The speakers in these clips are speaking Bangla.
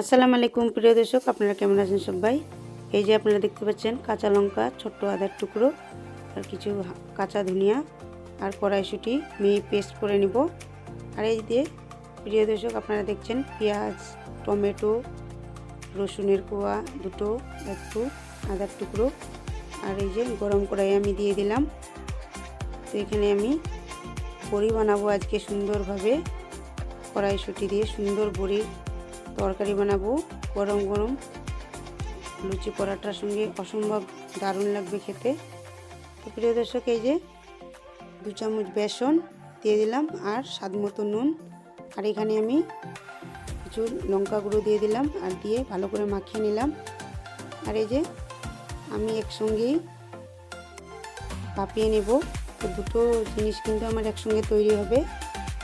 আসসালামু আলাইকুম, প্রিয় দর্শক, আপনারা কেমন আছেন সবাই? এই যে আপনারা দেখতে পাচ্ছেন, কাঁচা লঙ্কা, ছোট্ট আদার টুকরো, আর কিছু কাঁচা ধনিয়া আর কড়াইশুঁটি মিহি পেস্ট করে নিব। আর এই দিয়ে প্রিয় দর্শক, আপনারা দেখছেন, পেঁয়াজ, টমেটো, রসুনের কোয়া, দুটো, একটু আদার টুকরো। আর এই যে, গরম কড়াই আমি দিয়ে দিলাম। তো এখানে আমি বড়ি বানাবো আজকে সুন্দরভাবে। কড়াইশুঁটি দিয়ে সুন্দর বড়ির তরকারি বানাবো, গরম গরম। লুচি পরাটার সঙ্গে অসম্ভব দারুণ লাগবে খেতে। তো প্রিয় দর্শক, এই যে দু চামচ বেসন দিয়ে দিলাম আর স্বাদ মতো নুন। আর এখানে আমি কিছু লঙ্কা গুঁড়ো দিয়ে দিলাম আর দিয়ে ভালো করে মাখিয়ে নিলাম। আর এই যে আমি একসঙ্গেই কাঁপিয়ে নেব। তো দুটো জিনিস কিন্তু আমার একসঙ্গে তৈরি হবে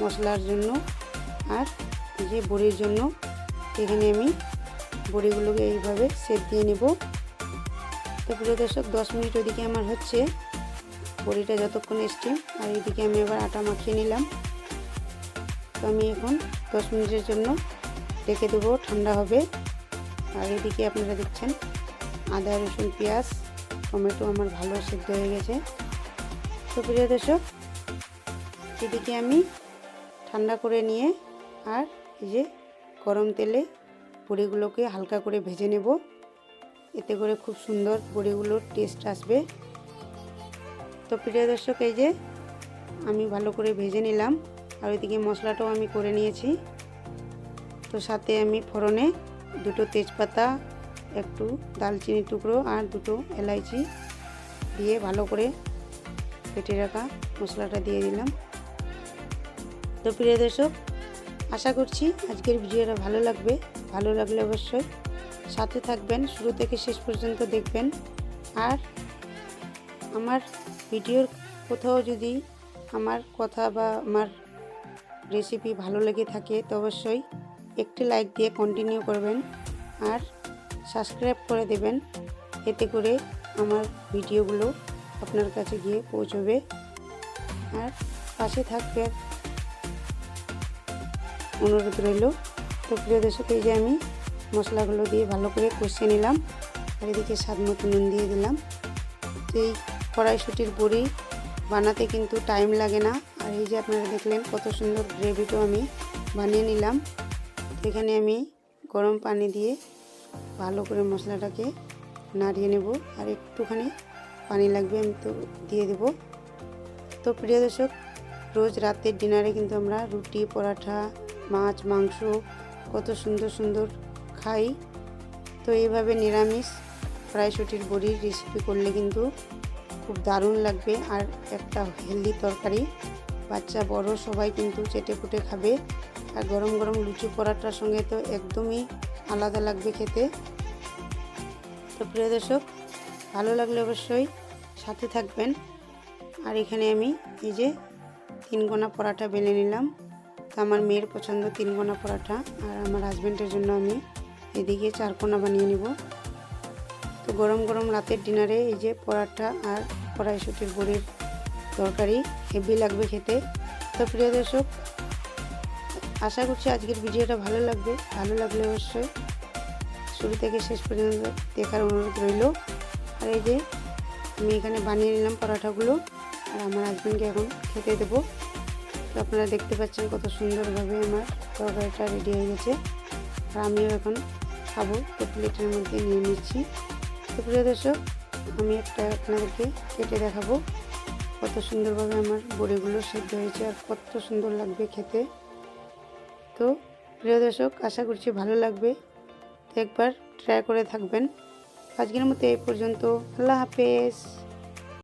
মশলার জন্য আর যে বড়ির জন্য। এখানে আমি বড়িগুলোকে এইভাবে সেট দিয়ে নেব। তো প্রিয় দর্শক, দশ মিনিট ওদিকে আমার হচ্ছে বড়িটা যতক্ষণ স্টিম আর এইদিকে আমি এবার আটা মাখিয়ে নিলাম। তো আমি এখন দশ মিনিটের জন্য রেখে দেবো, ঠান্ডা হবে। আর এদিকে আপনারা দেখছেন, আদা, রসুন, পেঁয়াজ, টমেটো আমার ভালো সেদ্ধ হয়ে গেছে। তো প্রিয় দর্শক, এদিকে আমি ঠান্ডা করে নিয়ে আর এই যে গরম তেলে বড়িগুলোকে হালকা করে ভেজে নেব। এতে করে খুব সুন্দর বড়িগুলোর টেস্ট আসবে। তো প্রিয় দর্শক, এই যে আমি ভালো করে ভেজে নিলাম আর ওইদিকে মশলাটাও আমি করে নিয়েছি। তো সাথে আমি ফোড়নে দুটো তেজপাতা, একটু দালচিনি টুকরো আর দুটো এলাইচি দিয়ে ভালো করে কেটে রাখা মশলাটা দিয়ে দিলাম। তো প্রিয় দর্শক আশা করছি আজকের ভিডিওটা ভালো লাগবে। ভালো লাগলে অবশ্যই সাথে থাকবেন, শুরু থেকে শেষ পর্যন্ত দেখবেন। আর আমার ভিডিওর কোথাও যদি আমার কথা বা আমার রেসিপি ভালো লেগে থাকে, তো অবশ্যই একটি লাইক দিয়ে কন্টিনিউ করবেন আর সাবস্ক্রাইব করে দেবেন। এতে করে আমার ভিডিওগুলো আপনার কাছে গিয়ে পৌঁছবে। আর পাশে থাকবে অনুরোধ রইল। তো প্রিয় দর্শক, এই যে আমি মশলাগুলো দিয়ে ভালো করে কষিয়ে নিলাম আর এদিকে স্বাদ মতো নুন দিয়ে দিলাম। তো এই কড়াইশুটির বড়ি বানাতে কিন্তু টাইম লাগে না। আর এই যে আপনারা দেখলেন কত সুন্দর গ্রেভিটাও আমি বানিয়ে নিলাম। এখানে আমি গরম পানি দিয়ে ভালো করে মশলাটাকে নাড়িয়ে নেব আর একটুখানি পানি লাগবে আমি তো দিয়ে দেব। তো প্রিয় দর্শক, রোজ রাতের ডিনারে কিন্তু আমরা রুটি পরাঠা মাছ, মাংস কত সুন্দর সুন্দর খাই। তো এইভাবে নিরামিষ কড়াইশুটির বড়ির রেসিপি করলে কিন্তু খুব দারুণ লাগবে। আর একটা হেলদি তরকারি, বাচ্চা, বড় সবাই কিন্তু চেটে ফুটে খাবে। আর গরম গরম লুচি পরাটার সঙ্গে তো একদমই আলাদা লাগবে খেতে। তো প্রিয় দর্শক, ভালো লাগলে অবশ্যই সাথে থাকবেন। আর এখানে আমি এই যে তিন গোনা পরাটা বেলে নিলাম। তো আমার মেয়ের পছন্দ তিন গোনা পরাটা, আর আমার হাজব্যান্ডের জন্য আমি এদিকে চার কোনা বানিয়ে নিব। তো গরম গরম রাতের ডিনারে এই যে পরাটা আর কড়াইশুটির বড়ির তরকারি হেভি লাগবে খেতে। তো প্রিয় দর্শক, আশা করছি আজকের ভিডিওটা ভালো লাগবে। ভালো লাগলে অবশ্যই শুরু থেকে শেষ পর্যন্ত দেখার অনুরোধ রইল। আর এই যে আমি এখানে বানিয়ে নিলাম পরাঠাগুলো আর আমার হাজব্যান্ডকে এখন খেতে দেবো। তো আপনারা দেখতে পাচ্ছেন কত সুন্দরভাবে আমার তরকারিটা রেডি হয়ে গেছে। আর আমিও এখন খাব। তো প্লেটের মধ্যে নিয়ে নিচ্ছি। তো প্রিয় দর্শক, আমি একটা আপনাদেরকে কেটে দেখাবো কত সুন্দরভাবে আমার বড়িগুলো সেদ্ধ হয়েছে আর কত সুন্দর লাগবে খেতে। তো প্রিয় দর্শক, আশা করছি ভালো লাগবে। তো একবার ট্রাই করে থাকবেন। আজকের মতো এই পর্যন্ত। আল্লাহ হাফেজ।